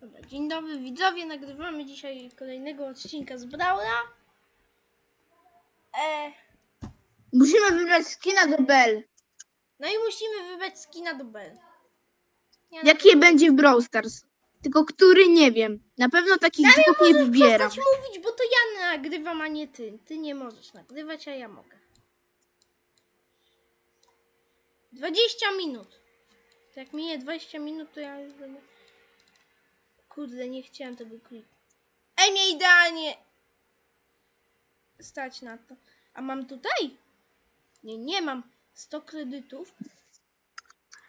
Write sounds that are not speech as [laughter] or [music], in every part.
Dobra, dzień dobry widzowie, nagrywamy dzisiaj kolejnego odcinka z Brawla. E, Musimy wybrać skina do Bell. no i musimy wybrać skina do Bell. Ja Jakie będzie w Brawl Stars? Tylko który nie wiem. Na pewno takich dwóch nie wybieram. Przestać mówić, bo to ja nagrywam, a nie ty. Ty nie możesz nagrywać, a ja mogę. 20 minut. Jak minie 20 minut, to ja już będę... Kurde, nie chciałem tego kliknąć. Ej, mnie idealnie stać na to. A mam tutaj? Nie, nie mam. 100 kredytów.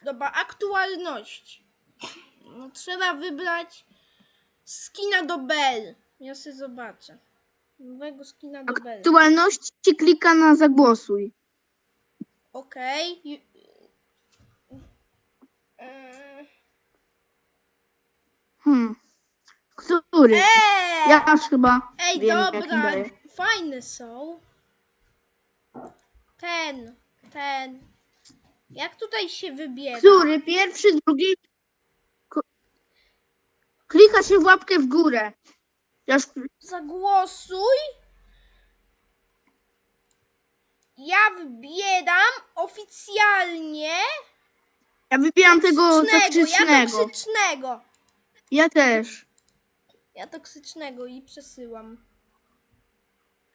Dobra, aktualność. No, trzeba wybrać skina do Bell. Ja sobie zobaczę. Nowego skina do Bell. Aktualności klika na zagłosuj. Okej. Ju- Eee. Hmm. Który? Eee! Ja aż chyba Ej, wiem, dobra, fajne są. Ten, ten. Jak tutaj się wybiera? Który? Pierwszy, drugi. Ko- Klika się w łapkę w górę. Ja już... Zagłosuj. Ja wybieram oficjalnie ja wybieram tego toksycznego. Ja toksycznego. Ja też. Ja toksycznego i przesyłam.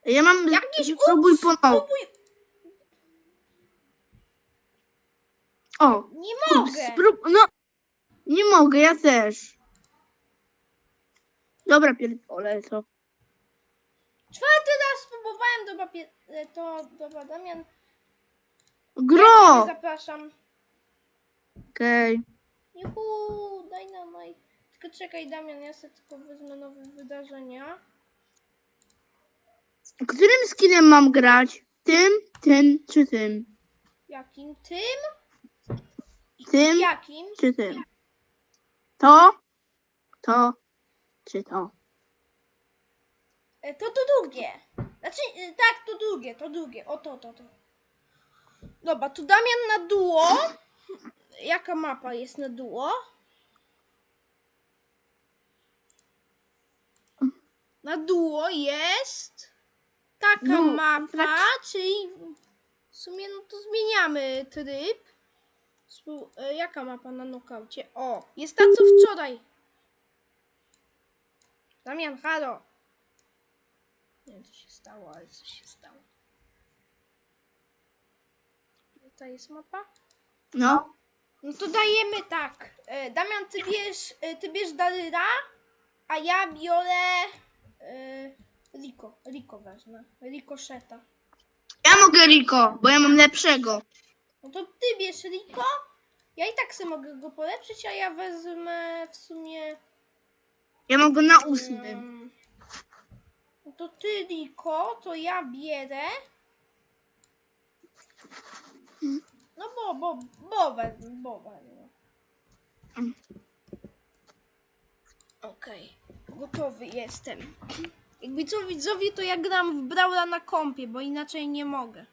Ja mam... Jakiś Spróbuj ups, ponownie. spróbuj. O, Nie ups, mogę. sprób... No, nie mogę, ja też. Dobra, pierdolę to. Czwarty raz spróbowałem do papier... e, to dobra, Damian. Ja Gro! ciebie zapraszam. Okej. Juhu, dynamite. Tylko czekaj, Damian, ja sobie tylko wezmę nowe wydarzenia. Którym skinem mam grać? Tym, tym czy tym? Jakim? Tym? Tym Jakim? czy tym? To, to czy to? E, To to drugie. Znaczy, e, tak, to drugie, to drugie. O, to, to, to. Dobra, tu Damian na duo. Jaka mapa jest na duo? Na duo jest taka No, mapa, tak. czyli w sumie no to zmieniamy tryb. Spó- e, Jaka mapa na nokaucie? O, jest ta co wczoraj. Damian, halo. Nie wiem, co się stało, ale coś się stało. To jest mapa? No, No to dajemy tak. E, Damian, ty bierz, e, ty bierz Daryra, a ja biorę Riko. Riko wezmę. Rikoszeta. ja mogę Riko, bo ja mam lepszego. No to ty bierz Riko. Ja i tak sobie mogę go polepszyć, a ja wezmę w sumie... Ja go na ósmym. em, no to ty Riko, to ja bierę... No bo, bo, bo wezmę, bo wezmę. Mm. Okej, gotowy jestem. Jakby co widzowie, to ja gram w Brawla na kompie, bo inaczej nie mogę.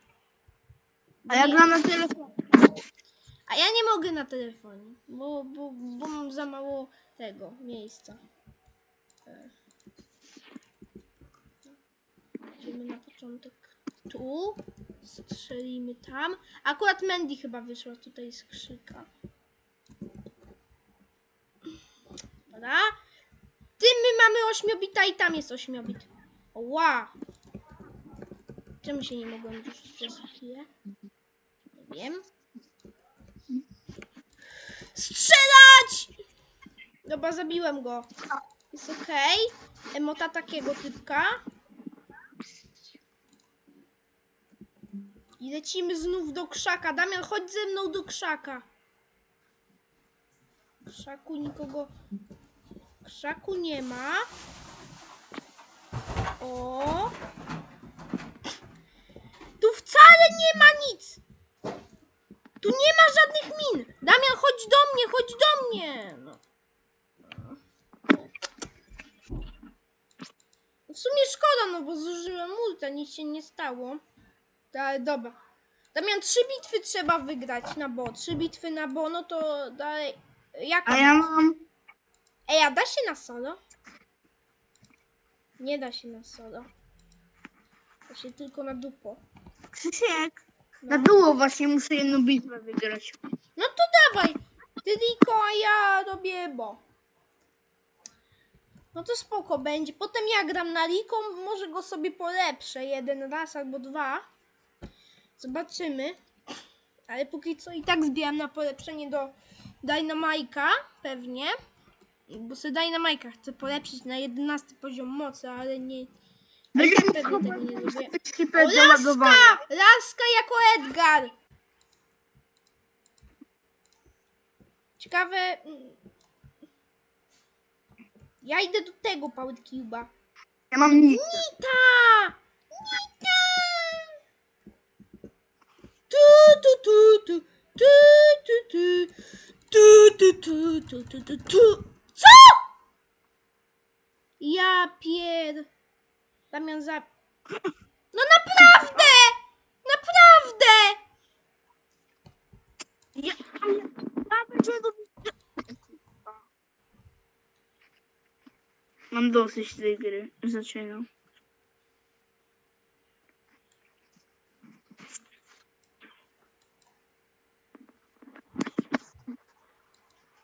A ja gram na telefonie. A ja nie mogę na telefonie, bo, bo, bo mam za mało tego miejsca. Idziemy na początek tu, strzelimy tam. Akurat Mandy chyba wyszła tutaj z krzyka. Dobra. Tym my mamy ośmiobita i tam jest ośmiobit. Ła! Czemu się nie mogłem już przez chwilę? Nie wiem. Strzelać! Dobra, zabiłem go. Jest okej. Emota takiego typka. I lecimy znów do krzaka. Damian, chodź ze mną do krzaka. W krzaku nikogo... Krzaku nie ma. O. Tu wcale nie ma nic. Tu nie ma żadnych min. Damian, chodź do mnie, chodź do mnie. No. W sumie szkoda, no bo zużyłem multa, nic się nie stało. Ale dobra. Damian, trzy bitwy trzeba wygrać na bo. Trzy bitwy na bo, no to dalej. Jaka A ja mam Ej, a da się na solo? Nie da się na solo. Da się tylko na dupo. Krzysiek, No. na duo właśnie muszę jedną bitwę wygrać. No to dawaj! Ty Niko, a ja robię bo. No to spoko będzie. Potem ja gram na Liko, może go sobie polepszę jeden raz albo dwa. Zobaczymy. Ale póki co i tak zbieram na polepszenie do Dynamajka, pewnie. Bo sobie Dynamajka chcę polepszyć na 11 poziom mocy, ale nie... Ale tak pewnie tego nie zrobię. O, laska! Laska jako Edgar! Ciekawe... mm, Ja idę do tego Power Cube'a. Ja mam nic. Nita! Nita! Tu, tu, tu, tu, tu, tu, tu, tu, tu, tu, tu, tu, tu. Co? Ja pier... Damian za... No naprawdę! Naprawdę! Ja, ale ja będę do... Mam dosyć tej gry. Zaczynam.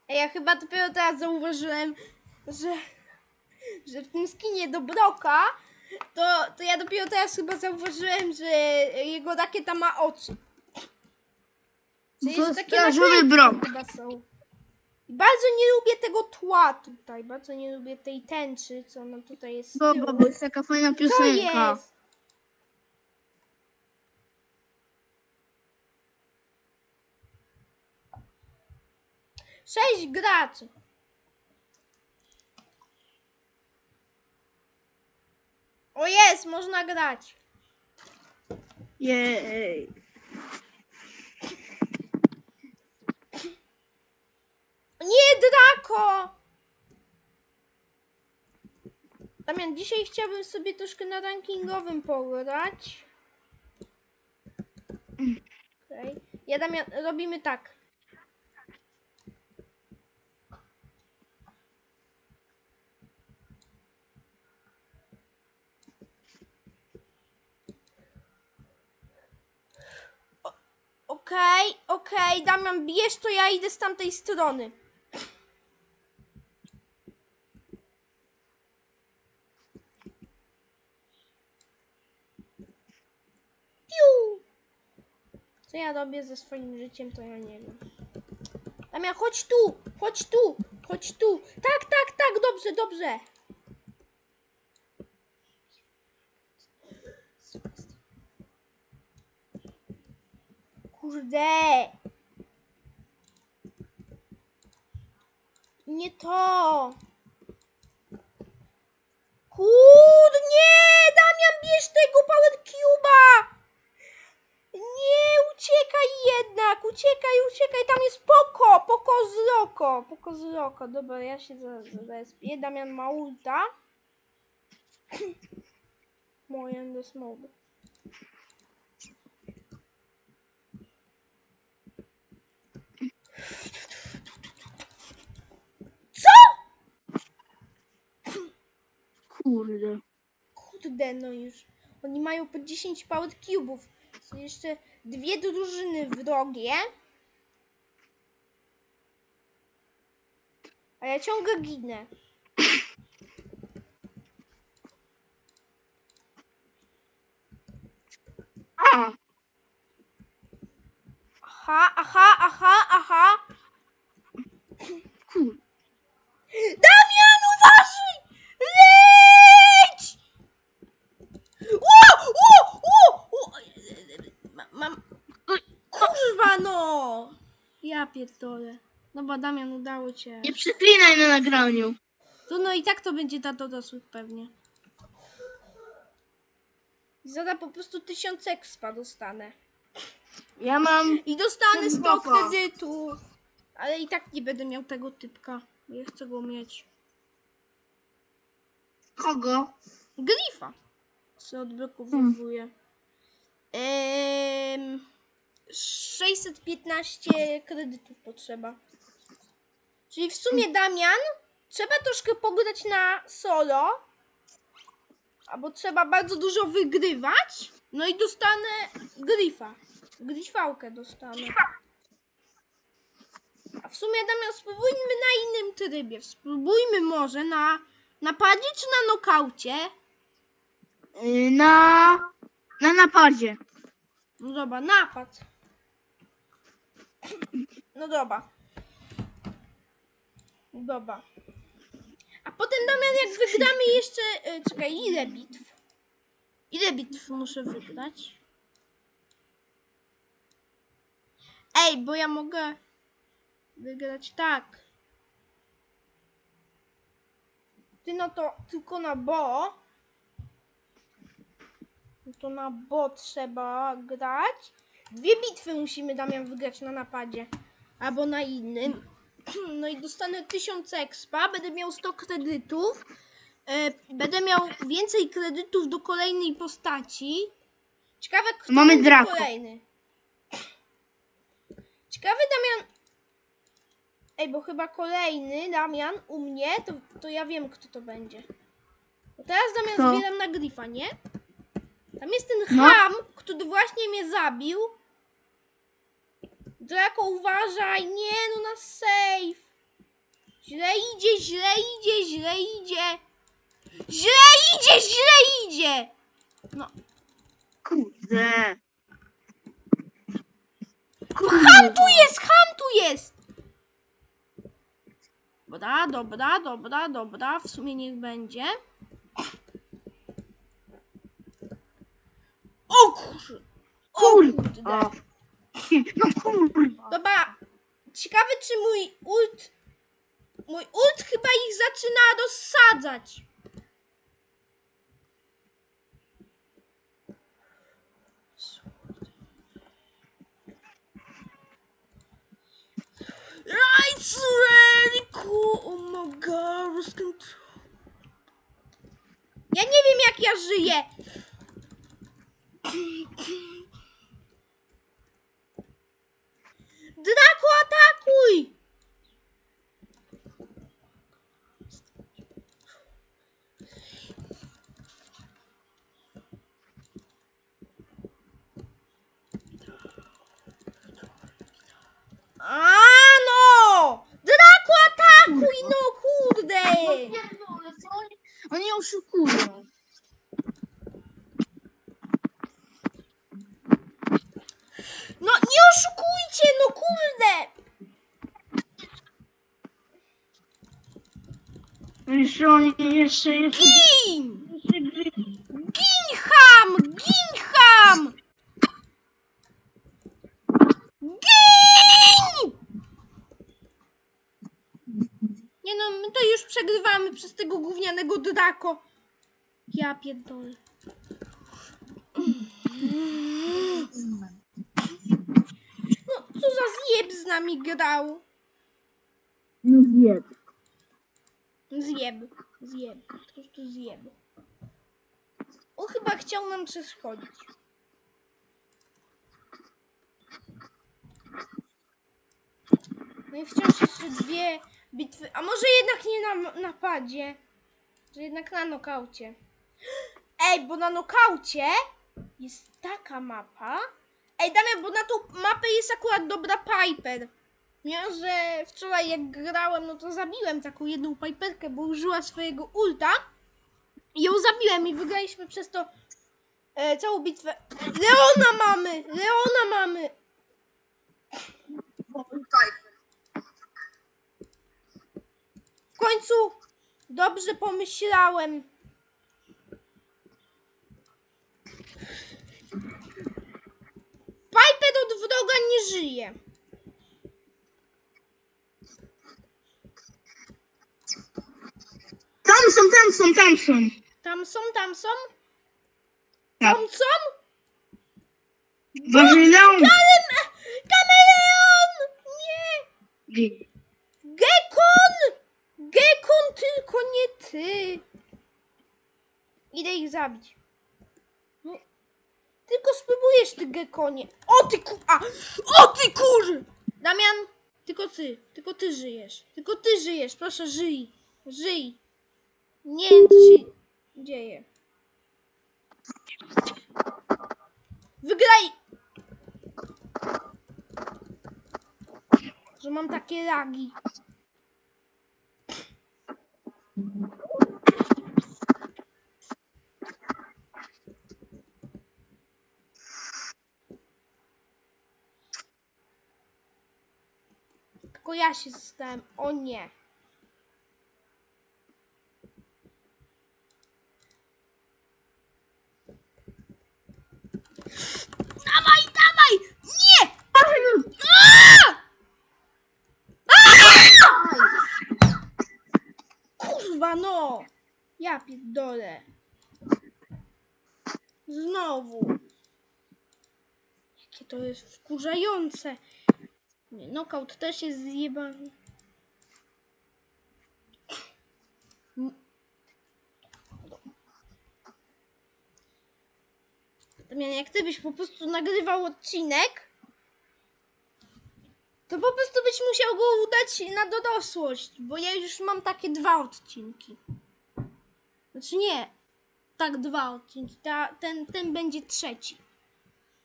Ja chyba dopiero teraz zauważyłem, że, że w tym skinie do Broka, to, to ja dopiero teraz chyba zauważyłem, że jego rakieta ma oczy. Że To strażowy Brok. chyba są. I bardzo nie lubię tego tła tutaj, bardzo nie lubię tej tęczy, co nam tutaj jest z Bo, tyłu. bo, bo jest taka fajna Co piosenka. jest? Sześć graczy. O jest, można grać. Jej. Nie, Drako! Damian, dzisiaj chciałbym sobie troszkę na rankingowym pograć. Okej. Ja, Damian, robimy tak. Okej, okej, Damian, bierz to, ja idę z tamtej strony. Piu! Co ja robię ze swoim życiem, to ja nie wiem. Damian, chodź tu! Chodź tu! Chodź tu! Tak, tak, tak, dobrze, dobrze! Kurde! Nie to! Kurde, nie! Damian, bierz tego Power Cube'a! Nie, uciekaj jednak, uciekaj, uciekaj, tam jest Poko, Poko z Roko, Poko z Roko, dobra, ja się za- zarespię, Damian ma ulta. [clears throat] Moje do smoke. Co? Kurde. Kurde, no już. Oni mają po 10 power cube'ów. Są jeszcze dwie drużyny wrogie. A ja ciągle ginę. A, Aha, aha, aha, aha. kurde. Damian, uważaj! Leć! Ło, ło, ło, ło. Ma- Mam... Kurwa no! Ja Dobra, Damian, udało cię. Nie przeklinaj na nagraniu. To no i tak to będzie dla dorosłych pewnie. Zada po prostu tysiąc expa dostanę. Ja mam... I dostanę 100 Dobra. kredytów. Ale i tak nie będę miał tego typka. Ja chcę go mieć. Kogo? Glifa. Se odblokowuję. Ehm, 615 kredytów potrzeba. Czyli w sumie Damian trzeba troszkę pograć na solo, albo trzeba bardzo dużo wygrywać, no i dostanę grifa. Grifałkę dostanę. A w sumie Damian, spróbujmy na innym trybie. Spróbujmy może na napadzie czy na nokaucie. Y, Na, na napadzie. No dobra, napad. No dobra. Dobra. A potem Damian, jak wygramy jeszcze. y, Czekaj, ile bitw? Ile bitw muszę wygrać? Ej, bo ja mogę wygrać tak. Ty no to tylko na bo. No to na bo trzeba grać. Dwie bitwy musimy Damian wygrać na napadzie. Albo na innym. [clears throat] No i dostanę 1000 expa, będę miał 100 kredytów. E, Będę miał więcej kredytów do kolejnej postaci. Ciekawe, kto Mamy Draco. kolejny. Ciekawy Damian. Ej, bo chyba kolejny Damian u mnie, to, to ja wiem, kto to będzie. Bo teraz Damian zbieram na grifa, nie? Tam jest ten No. ham, który właśnie mnie zabił. Draco, uważaj! Nie, no na safe! Źle idzie, źle idzie, źle idzie! Źle idzie, źle idzie! No, Kurde. ham tu jest, ham tu jest! Dobra, dobra, dobra, dobra, w sumie niech będzie. O kurze! O kurde! No kurwa. Dobra, ciekawe czy mój ult. Mój ult chyba ich zaczyna rozsadzać. Right, really cool. Oh my god, was. Ja nie wiem jak ja żyję. 喂。Jeszcze. Gin! jeszcze gry- Gin! Nie no, my to już przegrywamy przez tego gównianego Draco. Ja pierdolę. No, co za zjeb z nami grał? No zjeb. Zjeb, zjeb, po prostu zjeb. On chyba chciał nam przeszkodzić. No i wciąż jeszcze dwie bitwy. A może jednak nie na napadzie? Że jednak na nokaucie. Ej, bo na nokaucie jest taka mapa. Ej, Damian, bo na tą mapę jest akurat dobra Piper. Mimo, że wczoraj jak grałem, no to zabiłem taką jedną Piperkę, bo użyła swojego ulta. I ją zabiłem i wygraliśmy przez to e, całą bitwę. Leona mamy! Leona mamy! W końcu dobrze pomyślałem. Piper od wroga nie żyje. Tam są, tam są, tam są. Tam są, tam są. Tak. Tam są. Kalem- Kameleon! Nie! Gekon! Gekon, tylko nie ty! Idę ich zabić. No. Tylko spróbujesz, ty gekonie. O ty ku... A! O ty kur! Damian, tylko ty. Tylko ty żyjesz. Tylko ty żyjesz. Proszę, żyj. Żyj. Nie wiem, co się dzieje. Wygraj! Że mam takie lagi. Tylko ja się stałem. O nie. Dawaj, dawaj! Nie! Aaa! Aaa! Kurwa no! Ja pierdolę. Znowu. Jakie to jest wkurzające. Nie, knockout też jest zjebany. Damian, jak ty byś po prostu nagrywał odcinek, to po prostu byś musiał go udać na dorosłość, bo ja już mam takie dwa odcinki. Znaczy nie, tak dwa odcinki. Ta, ten, ten będzie trzeci.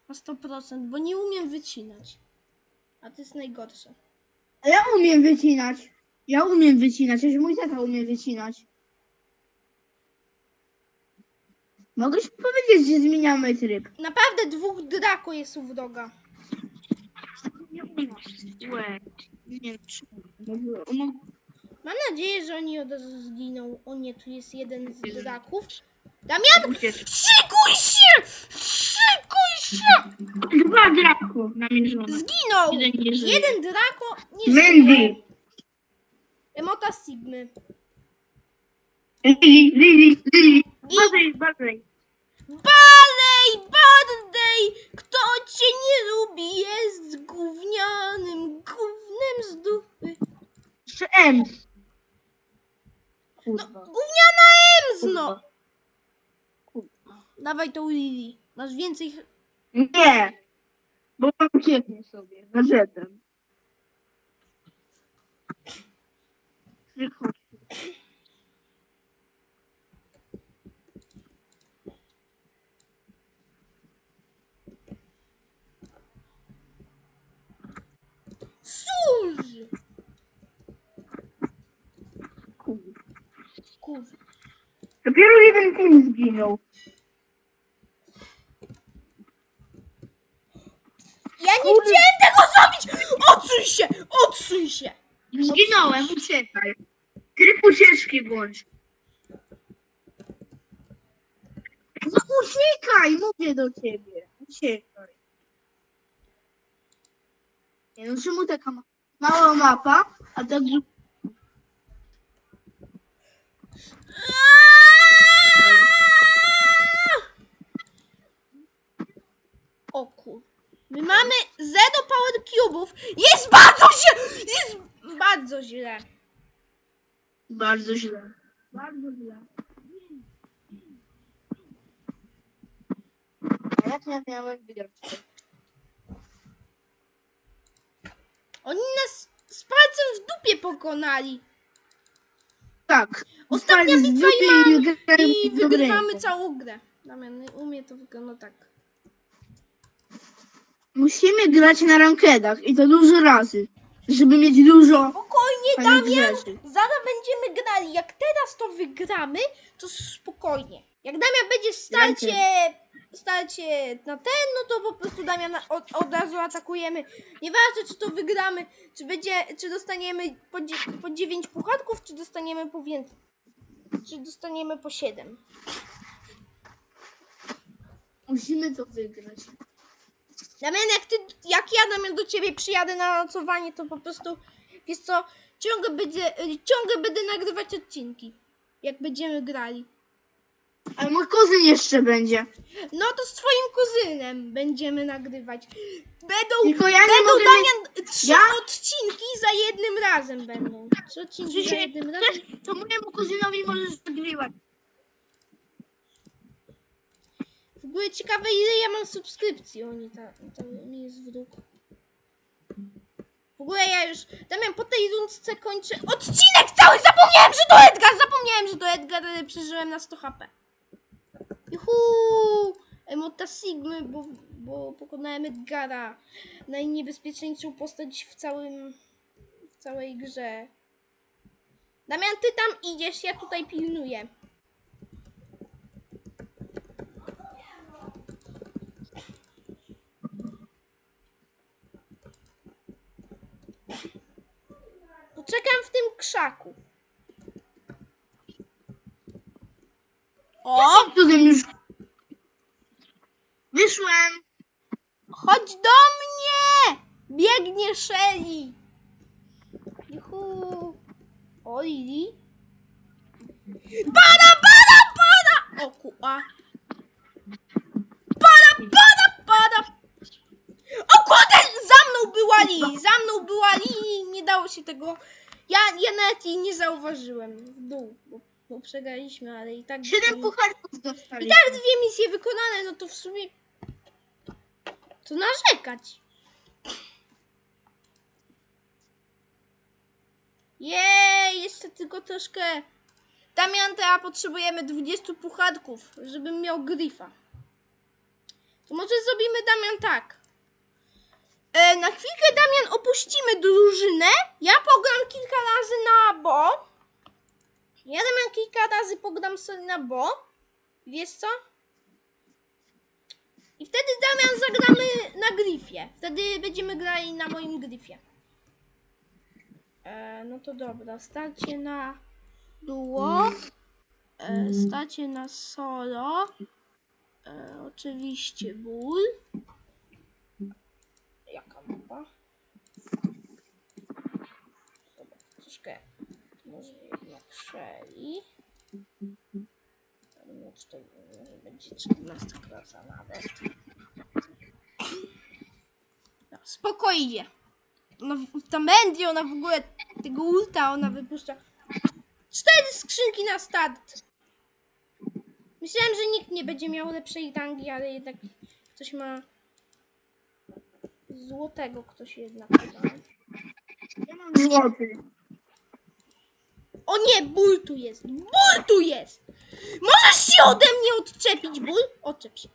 Na 100%, bo nie umiem wycinać. A to jest najgorsze. A ja umiem wycinać. Ja umiem wycinać, już mój tata umie wycinać. Mogę ci powiedzieć, że zmieniamy tryb. Naprawdę dwóch Draco jest u wroga. Nie umiem. Nie wiem, Mam nadzieję, że oni od razu zginą. O nie, tu jest jeden z Draków. Damian, szykuj się! Szykuj się! Dwa drako namierzone. Zginął! Jeden nie żyje. Jeden Draco nie zginął. Mandy. Emota Sigmy. Lili, Lili, Lili. Balej, Bardej! Kto cię nie lubi jest gównianym gównem z dupy. Jeszcze M. No, Kurwa. gówniana Ems, no! Kurwa. Dawaj tą Lili. Masz więcej... ch- Nie. Bo mam ucieknie sobie. Na żetem. Chodź. Cóż! Kur... Dopiero jeden team zginął. Ja nie Kurde. chciałem tego zrobić! Odsuń się! Odsuń się! Zginąłem, uciekaj. Tryb ucieczki włącz. No uciekaj, mówię do ciebie. Uciekaj. Nie no, czemu taka ma- mała mapa, a tak zu- O kur... My mamy zero power cubów. Jest bardzo się... Jest bardzo źle. bardzo źle. Bardzo źle. A jak ja miałem wygrać? Oni nas z palcem w dupie pokonali. Tak. Ostatnia bitwa i, mam, i wygrywamy całą grę. Damian, u mnie to wygląda tak. Musimy grać na rankedach i to dużo razy, żeby mieć dużo Spokojnie, fajnych Damian! rzeczy. Zaraz będziemy grali. Jak teraz to wygramy, to spokojnie. Jak Damian będzie starcie, starcie na ten, no to po prostu Damiana od, od razu atakujemy. Nieważne, czy to wygramy, czy będzie, czy dostaniemy po, po 9 puchatków, czy dostaniemy po więcej. Czy dostaniemy po 7. Musimy to wygrać. Damian, jak ty, jak ja Damian do ciebie przyjadę na nocowanie, to po prostu, wiesz co, ciągle będzie, ciągle będę nagrywać odcinki. Jak będziemy grali. Ale mój kuzyn jeszcze będzie. No to z twoim kuzynem będziemy nagrywać. Będą, Tylko ja nie będą mogę Damian, trzy Ja? odcinki za jednym razem będą. Trzy odcinki za Krzysiek, jednym razem. to mojemu kuzynowi możesz nagrywać. W ogóle ciekawe ile ja mam subskrypcji. Oni ta, to mi jest wróg. ogóle ja już, Damian, po tej rundce kończę odcinek cały! Zapomniałem, że to Edgar! Zapomniałem, że to Edgar, ale przeżyłem na 100 HP. Juhu! Emota Sigmy, bo, bo pokonałem Edgara. Najniebezpieczniejszą postać w całym, w całej grze. Damian, ty tam idziesz, ja tutaj pilnuję. Poczekam w tym krzaku. O! Wyszłem. Chodź do mnie! Biegnie Shelly! Juhu! O, Lili. Pada, pada, pada! O, kuła. Pada, pada, pada! O kurde! Za mną była Lili! Za mną była Lili! Nie dało się tego... Ja, ja nawet jej nie zauważyłem. W dół, bo, bo przegraliśmy, ale i tak... Siedem pucharków i tak dwie misje wykonane, no to w sumie. To narzekać. Jej, jeszcze tylko troszkę. Damian, teraz potrzebujemy 20 puchatków, żebym miał gryfa. To może zrobimy, Damian, tak. E, na chwilkę, Damian, opuścimy drużynę. Ja pogram kilka razy na bo. Ja, Damian, kilka razy pogram sobie na bo. Wiesz co? I wtedy Damian zagramy na gryfie. Wtedy będziemy grali na moim gryfie. E, no to dobra, starcie na duo. E, starcie na solo. E, oczywiście ból. Jaka mapa? Dobra, troszkę. Może Shelly. No tutaj może będzie 14 klasa nawet. No, spokojnie. Ona, w- ta Mandy, ona w ogóle tego ulta, ona wypuszcza. Cztery skrzynki na start. Myślałem, że nikt nie będzie miał lepszej rangi, ale jednak ktoś ma złotego, ktoś jednak. Ja mam złoty. O nie, ból tu jest! Ból tu jest! Możesz się ode mnie odczepić, ból? Odczep się.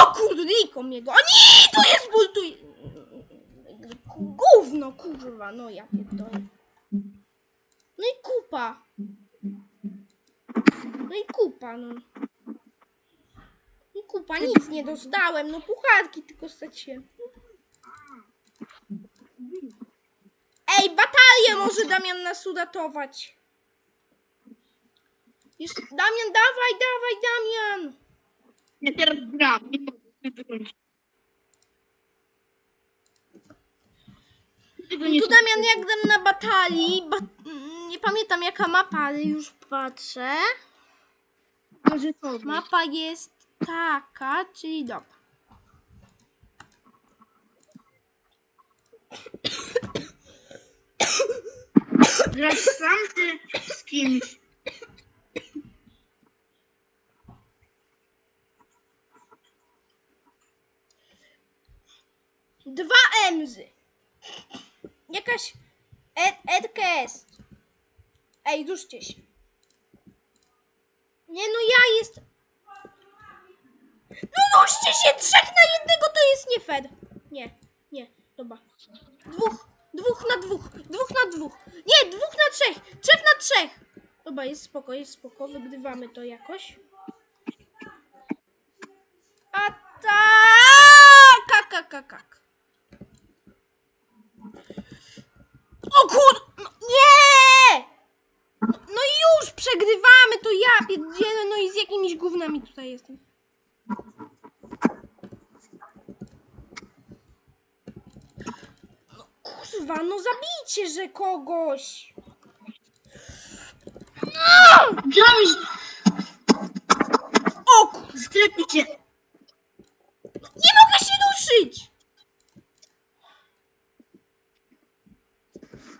O kurde, Niko mnie go. O nie, tu jest ból, tu jest... Gówno, kurwa, no ja pierdolę. No i kupa. No i kupa. No i kupa, nic nie dostałem, no pucharki tylko straciłem. Batalię może Damian nas uratować. Damian, dawaj, dawaj, Damian. Ja teraz gram. Nie mogę wykończyć. Tego nie Tu Damian, jak gram na batalii, ba mm, nie pamiętam jaka mapa, ale już patrzę. Nożycowy. Mapa jest taka, czyli dobra. Grasz sam czy z kimś? Dwa Emzy. Jakaś E- RKS. Ej, ruszcie się. Nie no, ja jest... No ruszcie się! Trzech na jednego to jest nie fair. Nie, nie, dobra. Dwóch, dwóch na dwóch, dwóch na dwóch. Nie, dwóch na trzech, trzech na trzech. Dobra, jest spoko, jest spoko, wygrywamy to jakoś. A tak! Kak, kak, kak. O kur... No, nie! No, już przegrywamy, to ja pierdzielę, no i z jakimiś gównami tutaj jestem. No kurwa, no zabijcie, że kogoś. Gram O kur... sklepicie. Nie mogę się ruszyć!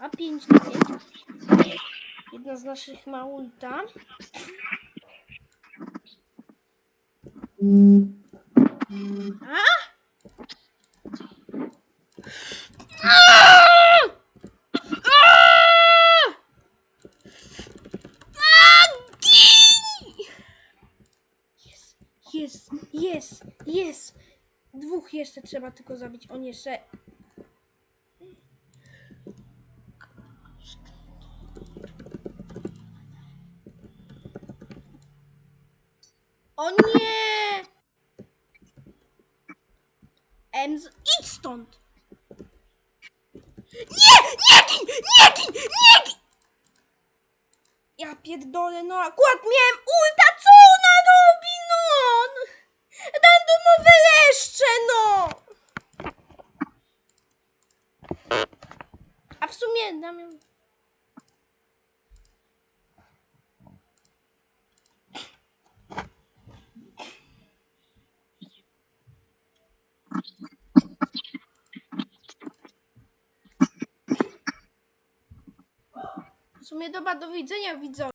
A 5 na 5. Jedna z naszych ma ulta. A? Aaa! Aaa! A, gin! Jest, jest, jest, jest. Dwóch jeszcze trzeba tylko zabić. On jeszcze. O nie! Ems, idź stąd! Nie! Nie gin! Nie gin! Nie gin! Ja pierdolę, no akurat miałem ulta, co ona robi, no! Randomowe leszcze, no! A w sumie dam ją... W sumie dobra, do widzenia widzowie.